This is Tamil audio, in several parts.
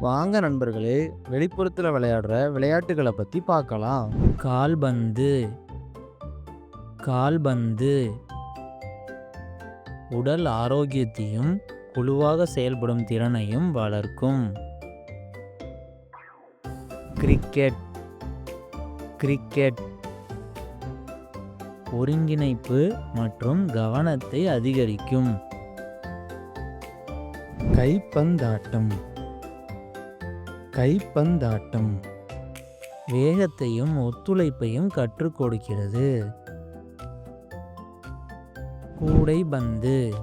வாங்க நண்பர்களே வெளிப்புறத்தில் விளையாடுற விளையாட்டுகளை பற்றி பார்க்கலாம். கால்பந்து கால்பந்து உடல் ஆரோக்கியத்தையும் குழுவாக செயல்படும் திறனையும் வளர்க்கும். கிரிக்கெட். கிரிக்கெட். ஒருங்கிணைப்பு மற்றும் கவனத்தை அதிகரிக்கும். கைப்பந்தாட்டம். கைப்பந்தாட்டம். வேகத்தையும் ஒத்துழைப்பையும் கற்றுக் கொடுக்கிறது. கூடைபந்து.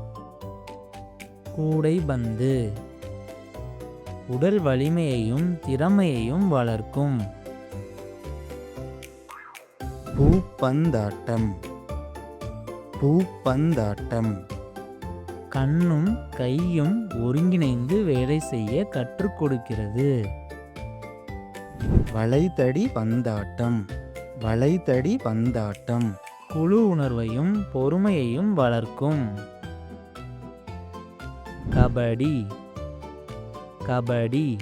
கூடைபந்து. உடல் வலிமையையும் திறமையையும் வளர்க்கும். பூப்பந்தாட்டம். பூப்பந்தாட்டம். கண்ணும் கையும் ஒருங்கிணைந்து வேலை செய்ய கற்றுக் கொடுக்கிறது. வளைதடி பந்தாட்டம் வளைதடி பந்தாட்டம். குழு உணர்வையும் பொறுமையையும் வளர்க்கும். கபடி கபடி.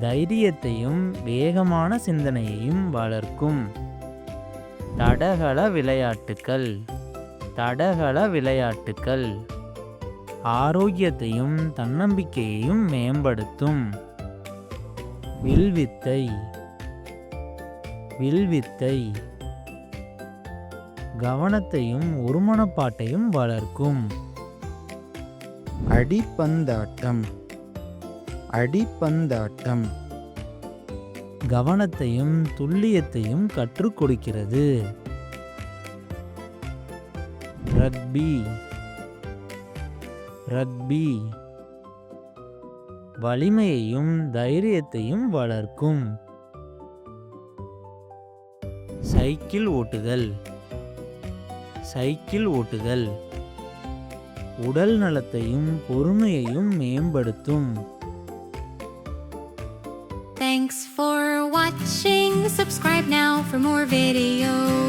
தைரியத்தையும் வேகமான சிந்தனையையும் வளர்க்கும். தடகள விளையாட்டுக்கள். தடகள விளையாட்டுக்கள். ஆரோக்கியத்தையும் தன்னம்பிக்கையையும் மேம்படுத்தும். வில்வித்தை. வில்வித்தை. கவனத்தையும் ஒருமனப்பாட்டையும் வளர்க்கும். அடிப்பந்தாட்டம். அடிப்பந்தாட்டம். கவனத்தையும் துல்லியத்தையும் கற்றுக் கொடுக்கிறது. ரக்பி ரக்பி வலிமையையும் தைரியத்தையும் வளர்க்கும். சைக்கிள் ஓட்டுதல். சைக்கிள் ஓட்டுதல். உடல் நலத்தையும் பொறுமையையும் மேம்படுத்தும். Thanks for watching. Subscribe now for more videos.